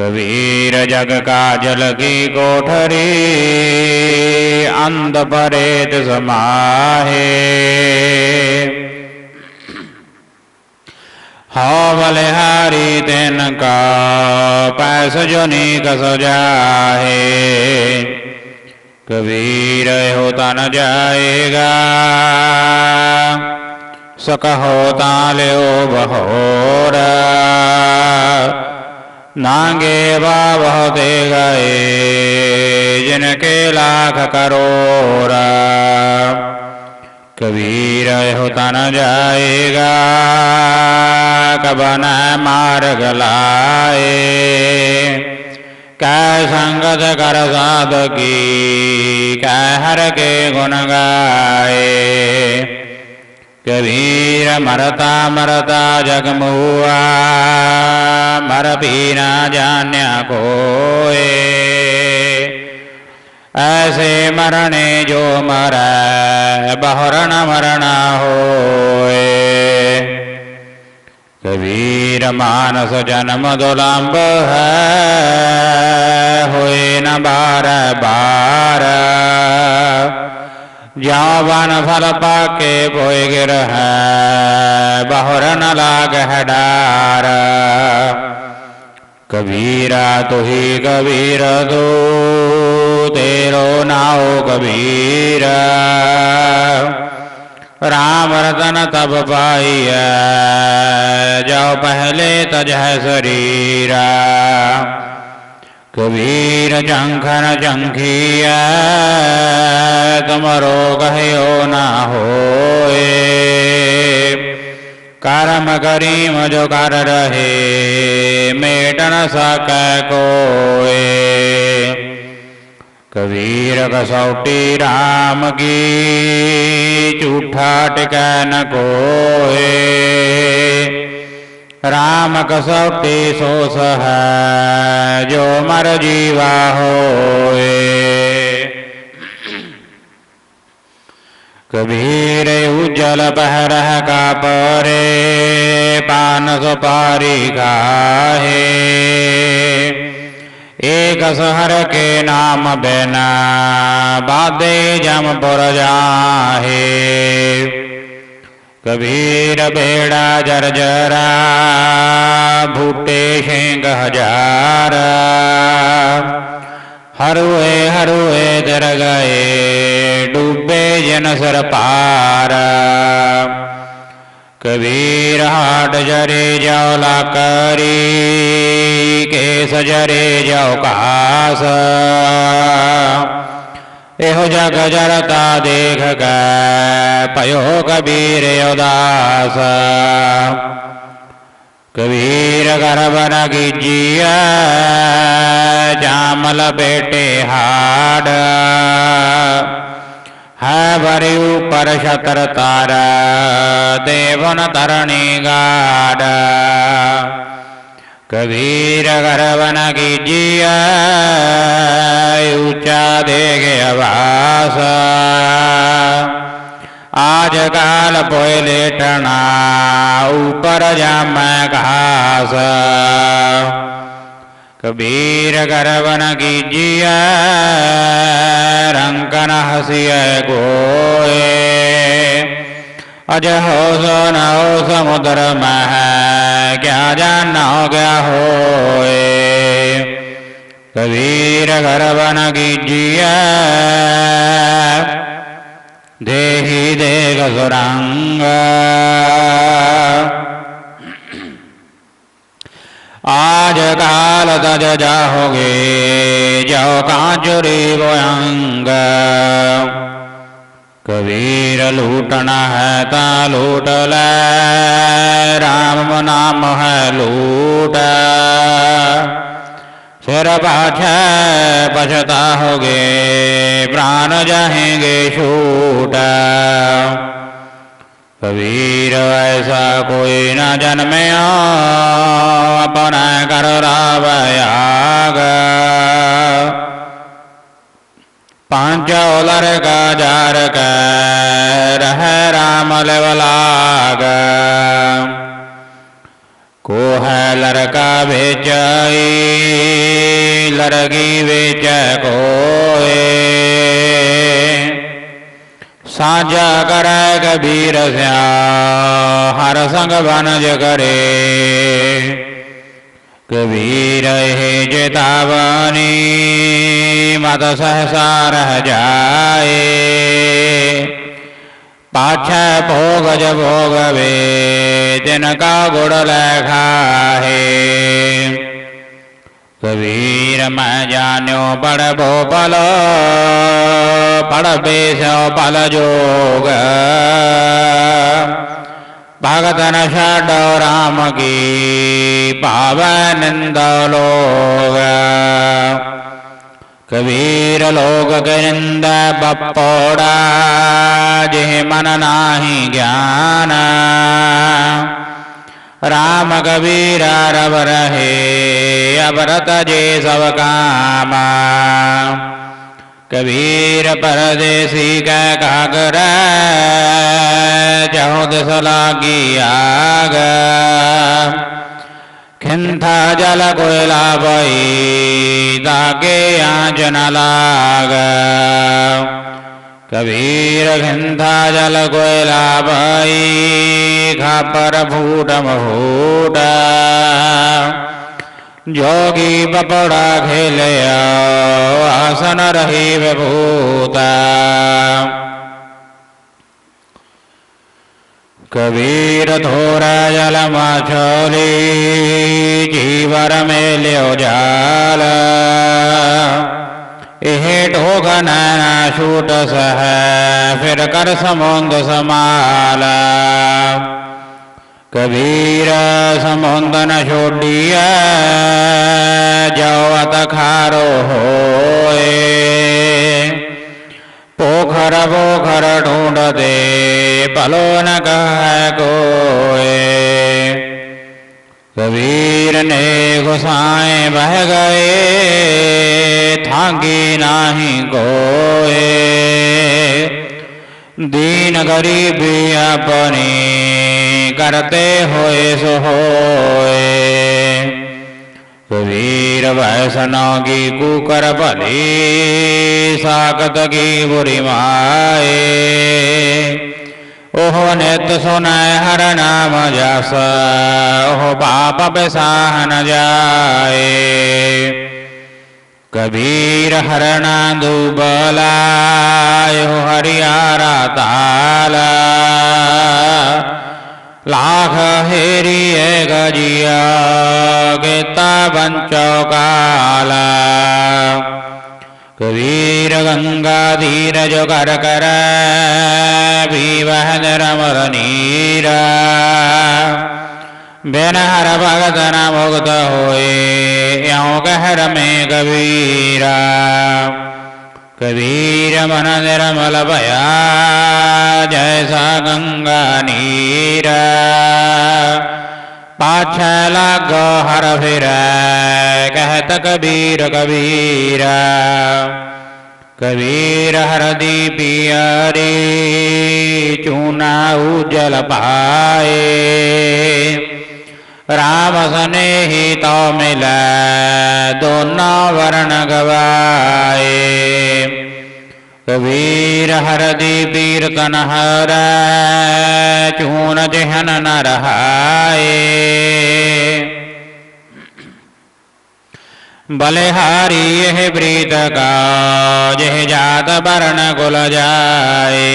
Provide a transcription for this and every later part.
कबीर जग का जल की कोठरी अंध परेत समाहे। हो बलिहारी तेन का पैस जो नीक सजाहे कबीर होता न जाएगा सक होता ले बहोरा। नांगे बाबह दे गए जिनके लाख करोड़ा। कबीर होता न जाएगा कब न मार गलाए कै संगत कर साध की कै हर के गुण गाए। कबीर मरता मरता जगमुआ मर भी ना जान्या कोए। ऐसे मरणे जो मर, बहुरण मरण होए। कबीर मानस जन्म दुलंब है, हुए न बार बार। जावन फल पाके बोए गिर है बहुर न लाग है डार कबीरा तो ही कबीर दो तेरो नाओ कबीर राम रतन तब पाइय, जाओ पहले तज है शरीरा। कबीर जंखन जंखिया तुम रोग हो न होए कर्म करीम जो कर रहे मेटन सक कोए कबीर कसौटी राम की झूठा टिकन कोए राम कसौटी सोस है जो मर जीवा हो कबीर उज्जल पहरह का परे, पान सुपारी गाहे एक सहर के नाम बेना बादे जमपुर जाहे। कबीर बेड़ा जर्जरा भूटे शेंग हज़ार हरुए हरुए दर गए डूबे जन सर पार। कबीर हाट जरे जाओ ला करी के सजरे जाओ कास। एहो जग देख ग पयो कबीर उदास कबीर गर्भन गिजिया जामल बेटे हाड। है भरी ऊपर शतर तार, देवन तरणी गाड। कबीर गर्भन जिया ऊँचा देगे आवास आज काल पोय लेटना, ऊपर जाम घास। कबीर गर्वन कीजिए रंकन हसी गोए। अज हो सो न हो समुद्र में है क्या जान हो गया होए कबीर गर्वन कीजिए देहि देग सुरंग आज काल तज जाओगे जाओ कांचुरी बोयंग कबीर लूटना है ता लूट राम नाम है लूट सिर पाछ पछता होगे, प्राण जाएँगे छूट कबीर ऐसा कोई न जन्मे अपना कर रावयाग पांचोलर का जार रह राम लेवलाग। को है लड़का बेच ज़िंदगी बेच कोए। साझा करे कबीर हर संग बनज करे। कबीर हे चेतावनी मत सहसा रह जाए पाछ भोगज भोगवे तिनका गुड़ लखा है कबीर मैं जान्यो पड़ भोपल पड़ बेसो पल जोग। भगत न छो राम की पावन लोग। कबीर लोग गरिंद बपोड़ा जिह मन नाही ज्ञान। राम कबीर रब रहे अबरत जे सब काम कबीर परदेसी कै कागर चौद सलागी आग खिंथा जल कोयला बई दागे आंचन लाग। कबीर खिंथा जल कोयला बई खापर फूट महूट जोगी बपड़ा खेले आसन रही विभूता। कबीर थोर जल मछोली जीवर में लियो जाल एह ढोग नैना छूट सह फिर कर समुंद समाल कबीर समुंद न छोड़िया जवत खारो होए। पोखर पोखर ढूंढ दे पलो न कह कोए। कबीर ने घुसाए बह गए थांगी नाही कोए। दीन गरीबी अपनी करते होए सो होए। कबीर की कुकर साकत की बुरी माए ओह नित सुनाय हर नाम जस, ओह पाप बेसाह न जाए कबीर हरणा दुबला यो हरियारा ताला। लाख हेरी गजिया गेता बंचो कबीर गंगा धीरज कर कर भी वह रमर नीरा। बिन हर भगत न मुक्त होए, यों कहर में कबीरा कबीर मन निर्मल भया जैसा गंगा नीरा। पाछ लागो हर फिर कहत कबीर कबीरा कबीर हर दी पियरी चूना उजल पाए राम सने ही तो मिल, दोनों वर्ण गवाए। कबीर हर दी पीर कनहर चून जहन न रहाए। बलिहारी यह प्रीत का जह जात वर्ण कुल जाए।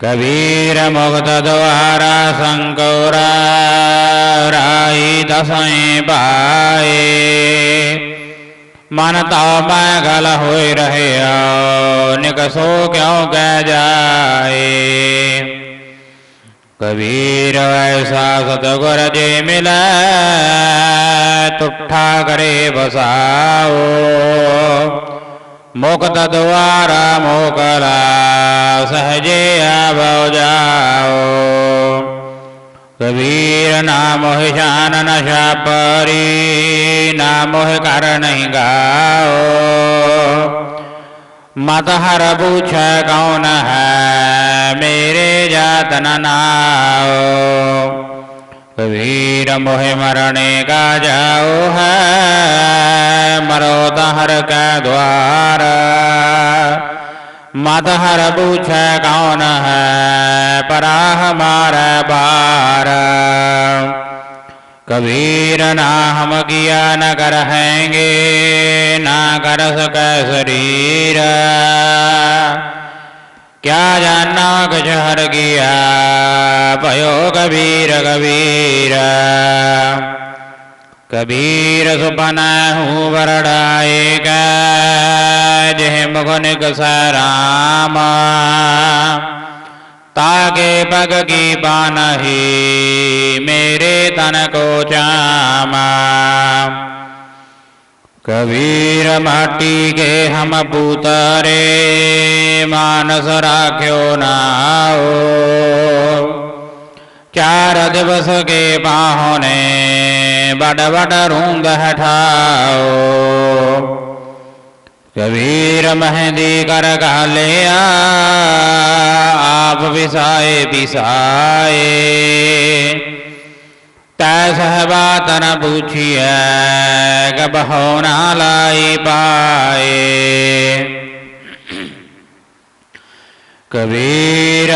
कबीर मुक्त द्वारा दसई पाए मन तो मैगल हो रहे निकसो क्यों कह जाए कबीर ऐसा सतगुर जे मिला तुठा करे बसाओ मुक्त द्वारा मोकला, सहजे आव जाओ। कबीर नाम शान नशा परी नाम कर नहीं गाओ। मत हर पूछ कौन है, मेरे जात न नाओ। वीर मोहे मरणे का जाओ है, मरो दहर के द्वार। मत हर पूछ कौन है, पराह मार बार। कबीर ना हम किया न कर हैंगे ना कर सके शरीर। क्या जानना कुछ हर किया? पयो कबीर कबीर। कबीर सुपन हूँ वरडाए जह मुगन राम। ताके पग की बान ही, मेरे तन को चामा। कबीर माटी के हम पुतरे मानस राख्यो नाओ। चार दिवस के बाहोने बड़ बड़ रूंद हठाओ। कबीर मेहंदी कर लिया आप विसाए पिसाए। तैसह बात न पूछिए कब होना लाई पाए कबीर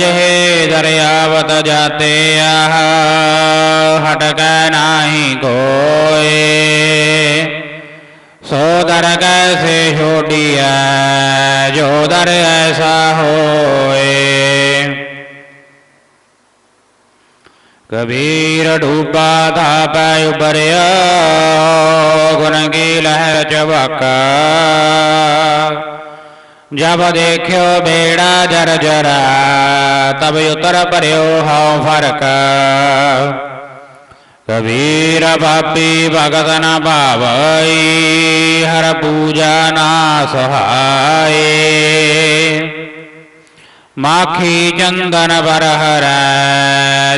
जहे दरियावत जाते हटक नाही कोए सो दर कैसे छोटिया जो दर ऐसा होए कबीर डूबा था पै उबरिया गुन की लहर चबका जब देखो बेड़ा जर जरा, तब उतर पर्यो हाउ फ़र्क। कबीर बापी भगत न पावई हर पूजा ना सहाय माखी चंदन बरहर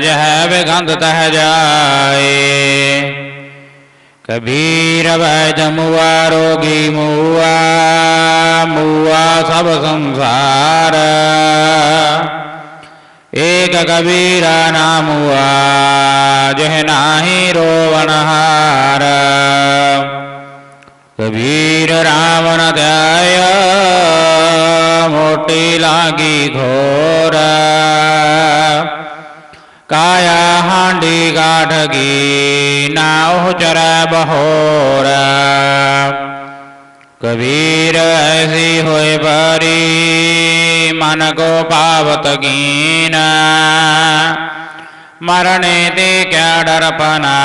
जह विगंध तह जाए। कबीर वैद मुआ, रोगी मुआ मुआ सब संसार। एक कबीरा नाम हुआ, जह नाही रोवनहार कबीर रावण दया मोटी लागी घोर। काया हांडी गाठगी नाव चर बहोर। कबीर ऐसी होए परी मन को पावत गीना। मरने दे क्या डरपना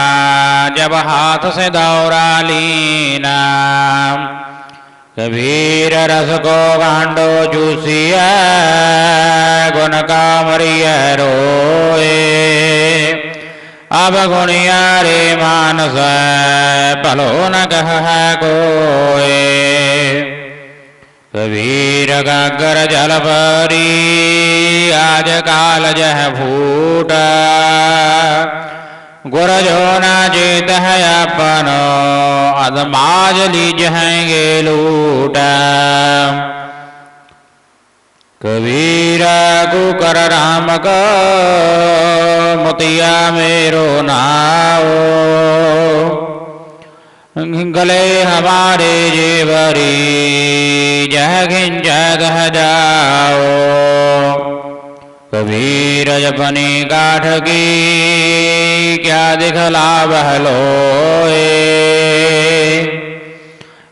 जब हाथ से दौरा लीना। कबीर रस को गांडो चूसिया गुण का मरिया रोए। अब गुणिया रे मानस, पलो न कह कोए। कबीर गागर जल परी आज काल जह फूट। गुर जो न चेत है अपन अदमाज लीज हैंगे लूट। कबीर कुकर राम का मोतिया मेरो नाओ गले हमारे जेवरी, जह घिंज गह जाओ। कबीर जपनी काठ की, क्या दिखला बहलोए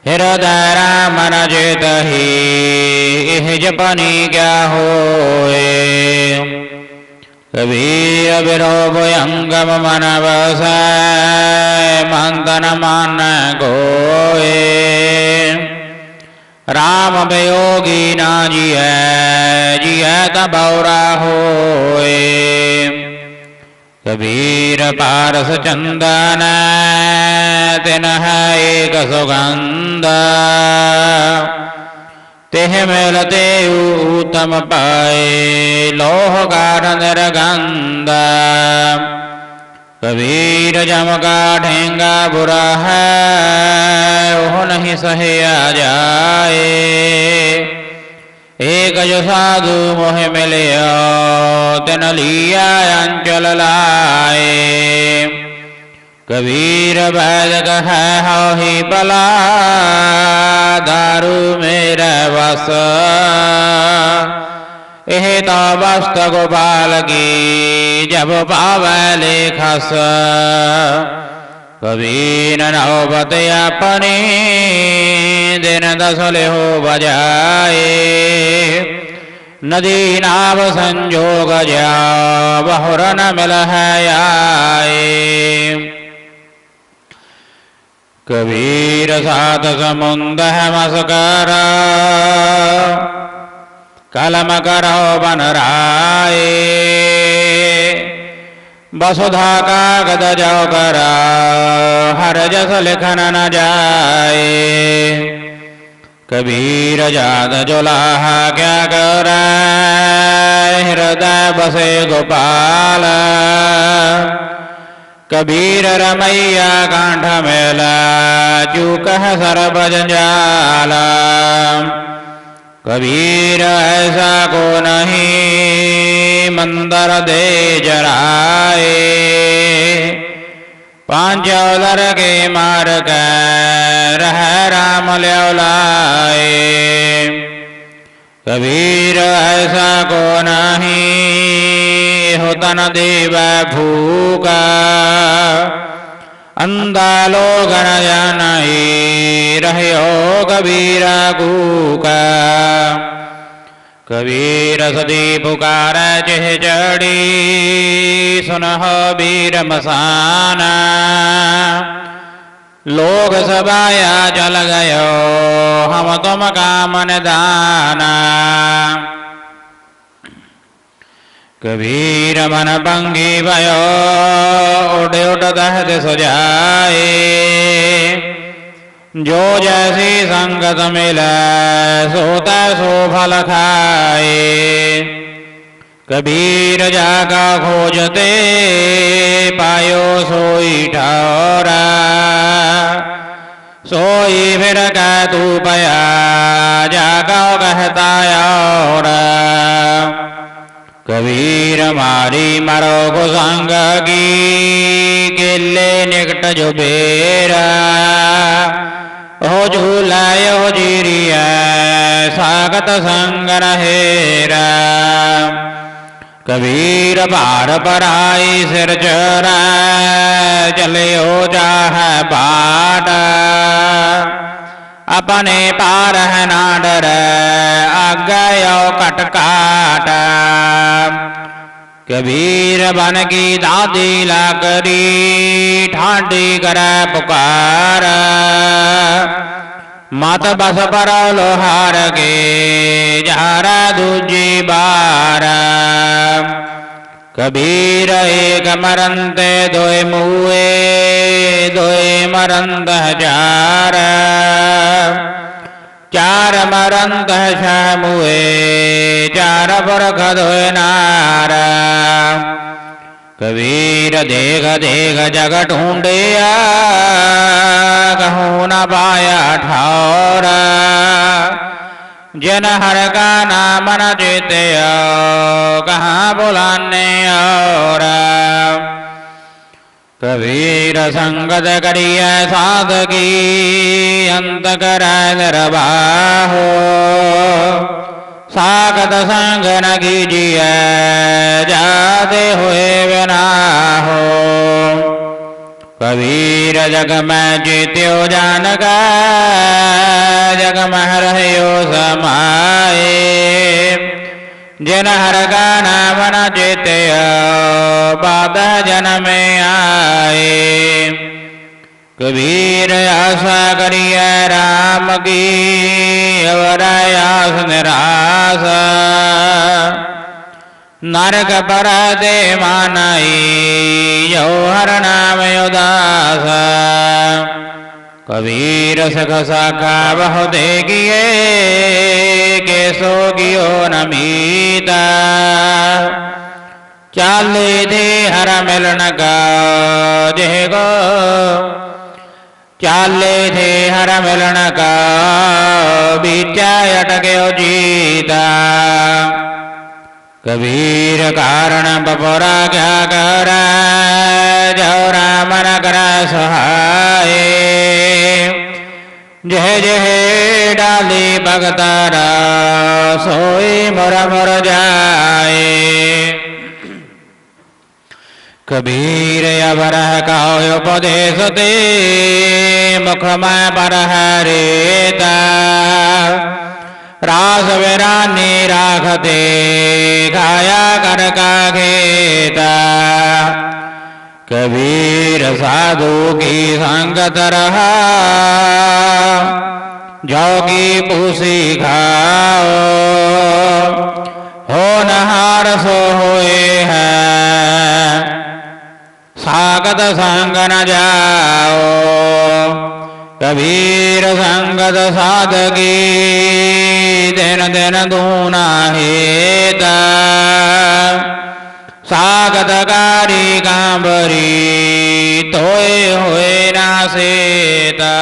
हृदय राम चेत ही जपनी क्या होए? कबीर विरोभ अंगम मन बस मंथन मान गोए राम वियोगी ना जिय जिय तबौरा होए। कबीर पारस चंदन तिन है एक सुगंध। तेह मिलते उत्तम पाए, लोह गाढ़ निरगंध कबीर जम का ढेंगा बुरा है, ओह नहीं सहेया जाए। एक जो साधु मोह मिले तिन लिया अंचल लाए। कबीर वैद कह ही बला, दारू मेरा बस तो वस्त गोपाल की जब पावले खस कबीर नौबत अपनी दिन दसले हो बजाए नदी नाव संजोग जा बहुर न मिल है आए कबीर सात समुंद है मस्कर कलम करो बन राए वसुधा कागद जाओ कर हर जस लिखन न जाए कबीर जाद जोलाह क्या कर हृदय बसे गोपाल। कबीर रमैया कांठ मेला चूक सरब जंजाल कबीर ऐसा को नहीं, मंदर दे जराए पाँच पांचौदर के मार कर रह राम ल्योलाए कबीर ऐसा को नहीं होता न देव भूका अंधा लोग न रहो कबीर सदी पुकार चह चढ़ी, सुनह वीर मसाना। लोग सबाया चल गयो, हम तुम कामन दाना। कबीर मन भंगी भयो उड़ उड़ दहद सजाए। जो जैसी संगत मिले सोता सो फल खाए कबीर जागा खोजते पायो सोई ठौरा। सोई फिर कह तू पया, जागा कहता और। कबीर मारी मरो को संग की, केले निकट जो बेरा। हो झूला हो जीरिया स्वागत संग रहेरा कबीर बार पर आई सिर चरा चले हो जाह बाट अपने पार है ना डर आगयो कटकाट। कबीर बन की दादी लाकरी ठाडी कर पुकार। मत बस पर लोहार के जारा दूजी बार। कबीर एक मरंते दोए मुए, दोए मरंत हज़ार। चार मरंत छह मुए चार पुरख दोए नार कबीर देख देख जग ढूंढिया कहूँ न पाया ठौर। जन हर का नाम न जेते कहाँ बुलाने और। कबीर संगत करिय साधकी अंत कर निर्वाहो सागत संग न कीजिए जाते हुए बिना हो कबीर जग में जीत्यो जान जग में रहो समाए जिन हर का नाम न जीते बाद जन्म आए। कबीर आशा करिए राम की, अवर आस निराश। नरक पर दे मानाई यो हर नाम उदास। कबीर सख साखा बहु देखिए के सो गियो नमीता चाले दे हर मिलन गो। चाले थे हर मिलन का बीचा अटक्यो जीता। कबीर कारण बपोरा क्या कर जो राम कर सहाय। जय जय डाली भगतारा सोई मुर मुर जाए। कबीर अबर कहो उपदेश दे मुख में पर हरेता रास विरानी राखते खाया कर का खेता कबीर साधु की संगत रहा जोगी पूसी खाओ हो नहार सो होए है। सागत संग न जाओ कबीर संगत साधगी दिन दिन दूना हेत सागत कारी कांबरी तोय हो ना सेता